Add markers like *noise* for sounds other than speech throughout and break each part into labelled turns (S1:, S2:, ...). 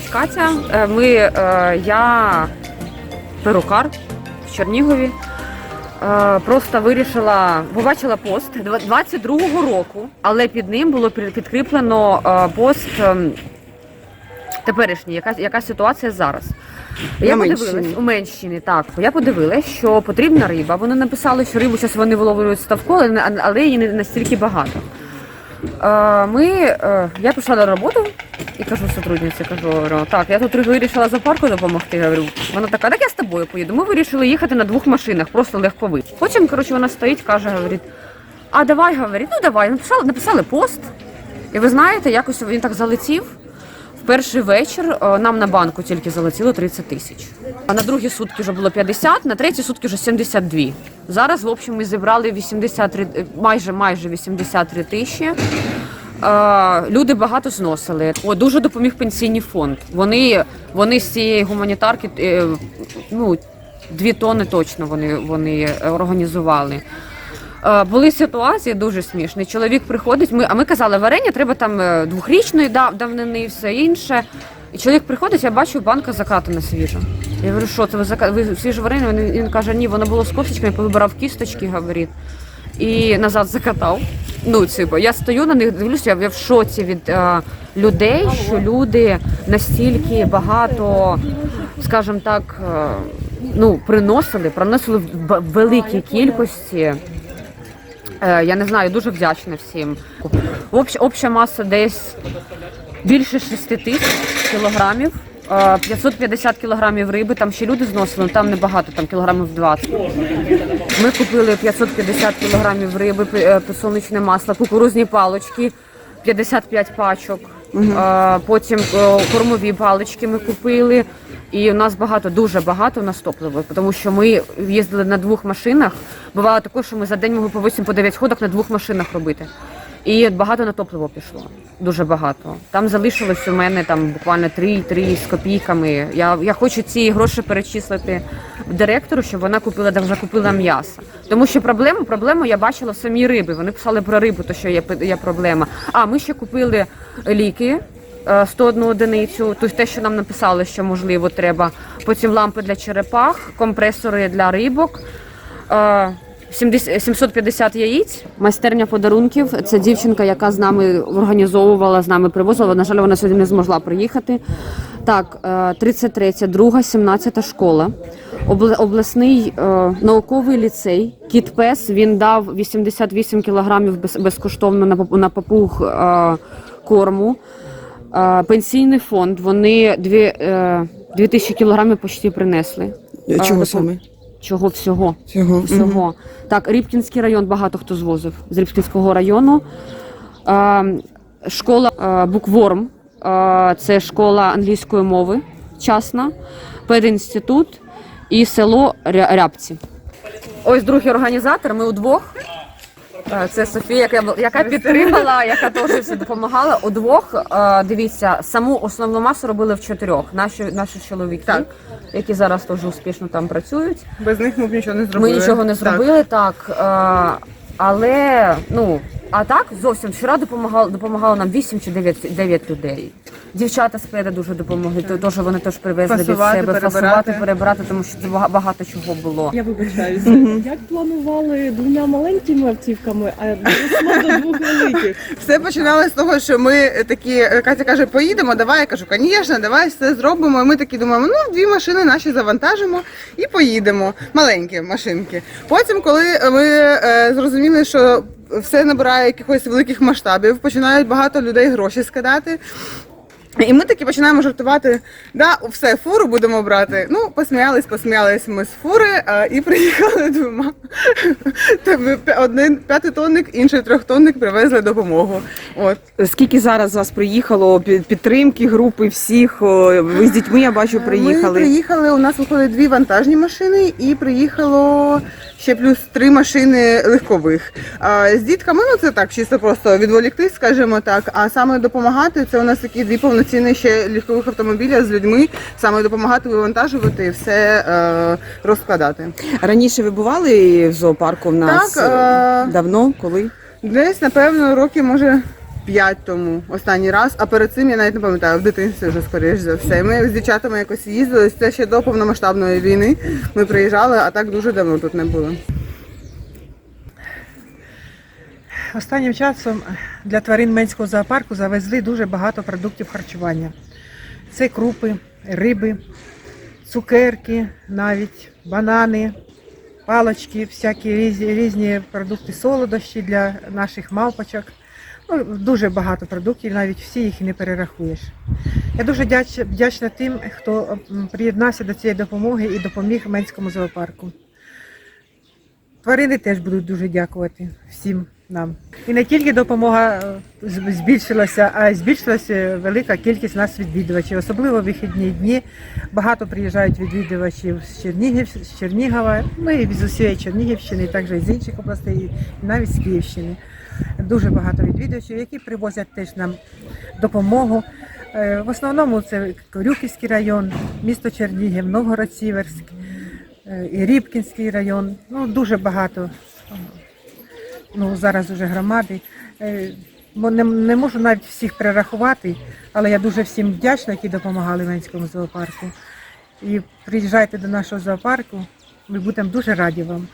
S1: звати Катя. Е, Ми, е, я перукар в Чернігові. Е, Просто вирішила, побачила пост 22-го року, але під ним було підкріплено пост ем, теперішній, яка, яка ситуація зараз. Я
S2: На
S1: подивилась
S2: Менщині.
S1: у Менщині, так. Я подивилась, що потрібна риба. Вони написали, що рибу зараз вони виловлюють ставко, але але її не настільки багато. Е, Ми, е, я прийшла на роботу і кажу сотрудниці, кажу, так, я тут вирішила за парку допомогти. Говорю, вона така, так я з тобою поїду. Ми вирішили їхати на двох машинах, просто легкових. Потім, коротше, вона стоїть, каже, говорить, а давай, говорить, ну давай. Написали, написали пост. І ви знаєте, якось він так залетів. Перший вечір е, нам на банку тільки залетіло 30 тисяч. А на другі сутки вже було 50, на треті сутки вже 72. Зараз, в общем, ми зібрали 83, е, майже майже 83 тисячі. Е, Люди багато зносили. О, дуже допоміг пенсійний фонд. Вони, вони з цієї гуманітарки ну, дві тони точно вони, вони організували. Е, Були ситуації дуже смішні. Чоловік приходить, ми, а ми казали, варення треба там е, двохрічної дав- давнини і все інше. І чоловік приходить, я бачу, банка закатана свіжа. Я говорю, що це ви, зака... ви свіже варення? Він, він каже, ні, воно було з косточками, повибирав кісточки, говорить, і назад закатав. Ну, типу, я стою на них, дивлюся, я в шоці від е, людей, що люди настільки багато, скажімо так, е, ну, приносили, приносили в великій кількості. Е, Я не знаю, дуже вдячна всім. Общ, обща маса десь більше 6 тисяч кілограмів. Е, 550 кілограмів риби, там ще люди зносили, там небагато, там кілограмів 20. Ми купили 550 кілограмів риби, пи- е, підсолнечне масло, кукурузні палочки, 55 пачок. Потім е, кормові палички ми купили. І у нас багато, дуже багато у нас топливо, тому що ми їздили на двох машинах. Бувало також, що ми за день могли по 8 по 9 ходок на двох машинах робити. І багато на топливо пішло. Дуже багато. Там залишилось у мене там буквально 3-3 з копійками. Я, я хочу ці гроші перечислити директору, щоб вона купила закупила м'ясо. Тому що проблема, проблему я бачила в самій риби. Вони писали про рибу, то що є, є проблема. А ми ще купили ліки. е, 101 одиницю, тобто те, що нам написали, що можливо треба. Потім лампи для черепах, компресори для рибок. Е, 70 750 яєць. Майстерня подарунків. Це дівчинка, яка з нами організовувала, з нами привозила. На жаль, вона сьогодні не змогла приїхати. Так, е, 33, друга, 17 школа. Обла- Обласний е, науковий ліцей. Кіт Пес він дав 88 кілограмів без, безкоштовно на, папу- на папуг е, корму. Е, Пенсійний фонд. Вони дві, е, 2000 кілограмів почти принесли. Е,
S2: Чого саме?
S1: Чого всього?
S2: Всього.
S1: всього. Так, Рібкінський район багато хто звозив з Рібкінського району. Школа Букворм, це школа англійської мови, частна, пединститут і село Рябці. Ось другий організатор, ми удвох. Е, Це Софія, яка, яка підтримала, яка теж всі допомагала. Удвох, е, дивіться, саму основну масу робили в чотирьох. Наші, наші чоловіки,
S3: Так.
S1: які зараз теж успішно там працюють.
S3: Без них ми б нічого не зробили.
S1: Ми нічого не зробили так. е, але ну а так зовсім вчора допомагало допомагало нам 8 чи 9, 9 людей. Дівчата спереду дуже допомогли. То теж вони теж привезли
S3: Фасувати,
S1: від себе
S3: перебирати.
S1: фасувати, перебирати, тому що це бага- багато чого було.
S4: Я вибачаюся. Як планували двома маленькими автівками, а дійсно до двох великих?
S3: Все починалося з того, що ми такі, Катя каже, поїдемо, давай. Я кажу, звісно, давай все зробимо. І ми такі думаємо, ну дві машини наші завантажимо і поїдемо. Маленькі машинки. Потім, коли ми е, зрозуміли, що все набирає якихось великих масштабів, починають багато людей гроші скидати. І ми таки починаємо жартувати, да, все, фуру будемо брати. Ну, посміялись, посміялись ми з фури а, і *laughs* приїхали двома. Один п'ятитонник, інший трьохтонник привезли допомогу. От.
S2: Скільки зараз вас приїхало підтримки групи всіх? Ви з дітьми, я бачу, приїхали.
S3: Ми
S2: приїхали.
S3: у нас виходить дві вантажні машини і приїхало ще плюс три машини легкових. А, з дітками, ну це так, чисто просто відволіктись, скажімо так. А саме допомагати, це у нас такі дві повноцінні ще легкових автомобіля з людьми, саме допомагати вивантажувати і все е, розкладати.
S2: Раніше ви бували в зоопарку в нас
S3: Так, е,
S2: давно, коли?
S3: Десь, напевно, роки, може, 5 тому останній раз, а перед цим я навіть не пам'ятаю, в дитинстві вже скоріш за все. Ми з дівчатами якось їздили, це ще до повномасштабної війни. Ми приїжджали, а так дуже давно тут не були.
S5: Останнім часом для тварин Менського зоопарку завезли дуже багато продуктів харчування. Це крупи, риби, цукерки, навіть банани, палочки, всякі різні, різні продукти солодощі для наших мавпочок. Ну, дуже багато продуктів, навіть всі їх не перерахуєш. Я дуже вдячна тим, хто приєднався до цієї допомоги і допоміг Менському зоопарку. Тварини теж будуть дуже дякувати всім нам. І не тільки допомога е, збільшилася, а й збільшилася велика кількість нас відвідувачів, особливо вихідні дні. Багато приїжджають відвідувачів з Чернігів, з Чернігова, ну і з усієї Чернігівщини, і також з інших областей, і навіть з Київщини. Дуже багато відвідувачів, які привозять теж нам допомогу. Е, В основному це Корюківський район, місто Чернігів, Новгород-Сіверськ, е, Рібкінський район. Ну, дуже багато ну, зараз уже громади. Е, бо Не, не можу навіть всіх перерахувати, але я дуже всім вдячна, які допомагали Менському зоопарку. І приїжджайте до нашого зоопарку, ми будемо дуже раді вам.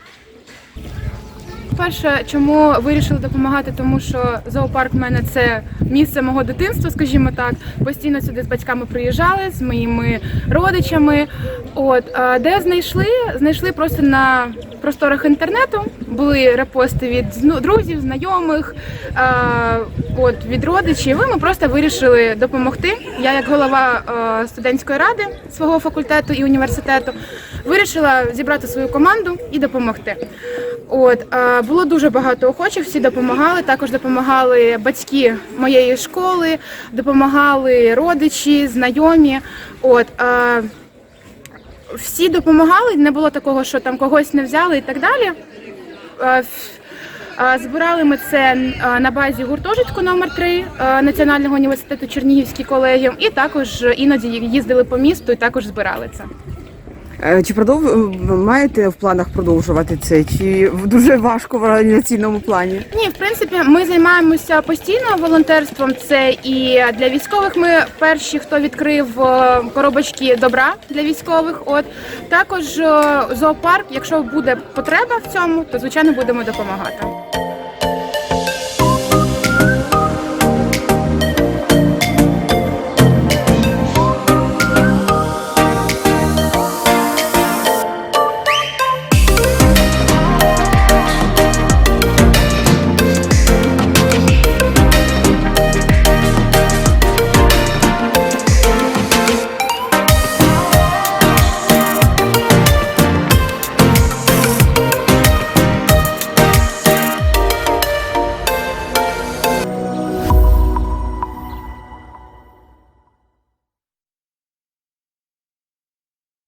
S6: Перше, чому вирішили допомагати, тому що зоопарк в мене це місце мого дитинства, скажімо так. Постійно сюди з батьками приїжджали, з моїми родичами. От де знайшли? Знайшли просто на просторах інтернету. Були репости від друзів, знайомих, а, от від родичів. І ми просто вирішили допомогти. Я, як голова а, студентської ради свого факультету і університету, вирішила зібрати свою команду і допомогти. От а, було дуже багато охочих, всі допомагали. Також допомагали батьки моєї школи, допомагали родичі, знайомі. От всі допомагали. Не було такого, що там когось не взяли і так далі. Ф- а, Збирали ми це на базі гуртожитку номер 3 Національного університету Чернігівський колегіум, і також іноді їздили по місту і також збирали це.
S2: Е, Чи продов... ви маєте в планах продовжувати це? Чи дуже важко в організаційному плані?
S6: Ні, в принципі, ми займаємося постійно волонтерством. Це і для військових. Ми перші, хто відкрив е, коробочки добра для військових. От також е, зоопарк, якщо буде потреба в цьому, то звичайно будемо допомагати.